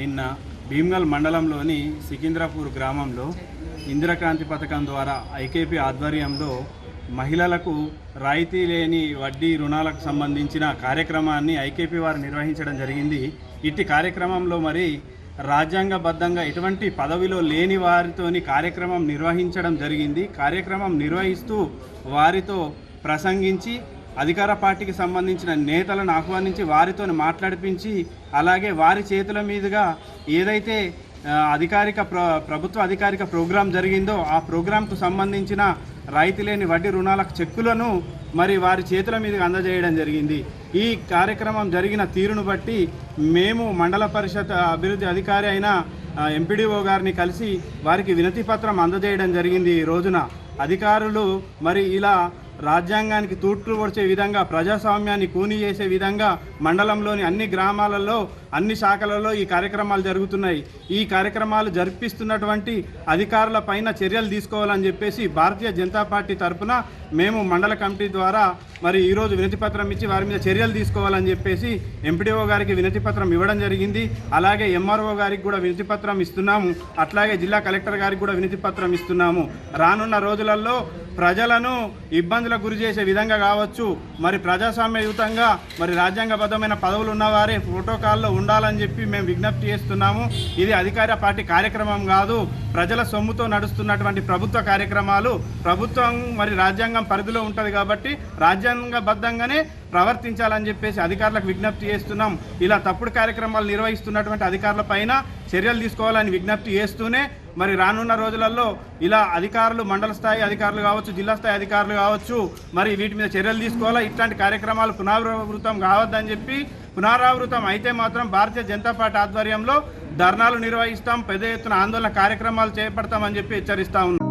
నిన్న భీమ్గల్ మండలంలోని సికింద్రాపూర్ గ్రామంలో ఇందిరక్రాంతి పథకం ద్వారా ఐకేపీ ఆధ్వర్యంలో మహిళలకు రాయితీ లేని వడ్డీ రుణాలకు సంబంధించిన కార్యక్రమాన్ని ఐకేపీ వారు నిర్వహించడం జరిగింది. ఇట్టి కార్యక్రమంలో మరి రాజ్యాంగబద్ధంగా ఎటువంటి పదవిలో లేని వారితోని కార్యక్రమం నిర్వహించడం జరిగింది. కార్యక్రమం నిర్వహిస్తూ వారితో ప్రసంగించి అధికార పార్టీకి సంబంధించిన నేతలను ఆహ్వానించి వారితో మాట్లాడిపించి అలాగే వారి చేతుల మీదుగా ఏదైతే అధికారిక ప్ర ప్రభుత్వ అధికారిక ప్రోగ్రాం జరిగిందో ఆ ప్రోగ్రాంకు సంబంధించిన రైతు లేని వడ్డీ రుణాలకు చెక్కులను మరి వారి చేతుల మీదుగా అందజేయడం జరిగింది. ఈ కార్యక్రమం జరిగిన తీరును బట్టి మేము మండల పరిషత్ అభివృద్ధి అధికారి అయిన ఎంపీడీఓ గారిని కలిసి వారికి వినతిపత్రం అందజేయడం జరిగింది. ఈ రోజున అధికారులు మరి ఇలా రాజ్యాంగానికి తూట్లు పొడిచే విధంగా ప్రజాస్వామ్యాన్ని కూని చేసే విధంగా మండలంలోని అన్ని గ్రామాలలో అన్ని శాఖలలో ఈ కార్యక్రమాలు జరుగుతున్నాయి. ఈ కార్యక్రమాలు జరిపిస్తున్నటువంటి అధికారుల పైన చర్యలు తీసుకోవాలని చెప్పేసి భారతీయ జనతా పార్టీ తరఫున మేము మండల కమిటీ ద్వారా మరి ఈరోజు వినతిపత్రం ఇచ్చి వారి మీద చర్యలు తీసుకోవాలని చెప్పేసి ఎంపీడీఓ గారికి వినతిపత్రం ఇవ్వడం జరిగింది. అలాగే ఎంఆర్ఓ గారికి కూడా వినతిపత్రం ఇస్తున్నాము. అట్లాగే జిల్లా కలెక్టర్ గారికి కూడా వినతిపత్రం ఇస్తున్నాము. రానున్న రోజులలో ప్రజలను ఇబ్బందులకు గురి చేసే విధంగా కావచ్చు. మరి ప్రజాస్వామ్యయుతంగా మరి రాజ్యాంగబద్ధమైన పదవులు ఉన్నవారే ప్రోటోకాల్లో ఉండాలని చెప్పి మేము విజ్ఞప్తి చేస్తున్నాము. ఇది అధికార పార్టీ కార్యక్రమం కాదు. ప్రజల సొమ్ముతో నడుస్తున్నటువంటి ప్రభుత్వ కార్యక్రమాలు ప్రభుత్వం మరి రాజ్యాంగం పరిధిలో ఉంటుంది కాబట్టి రాజ్యాంగబద్ధంగానే ప్రవర్తించాలని చెప్పేసి అధికారులకు విజ్ఞప్తి చేస్తున్నాం. ఇలా తప్పుడు కార్యక్రమాలు నిర్వహిస్తున్నటువంటి అధికారుల పైన చర్యలు తీసుకోవాలని విజ్ఞప్తి చేస్తూనే మరి రానున్న రోజులలో ఇలా అధికారులు మండల స్థాయి అధికారులు కావచ్చు జిల్లా స్థాయి అధికారులు కావచ్చు మరి వీటి మీద చర్యలు తీసుకోవాలా? ఇట్లాంటి కార్యక్రమాలు పునరావృతం కావద్దని చెప్పి పునరావృతం అయితే మాత్రం భారతీయ జనతా పార్టీ ఆధ్వర్యంలో ధర్నాలు నిర్వహిస్తాం పెద్ద ఎత్తున ఆందోళన కార్యక్రమాలు చేపడతామని చెప్పి హెచ్చరిస్తా ఉన్నాం.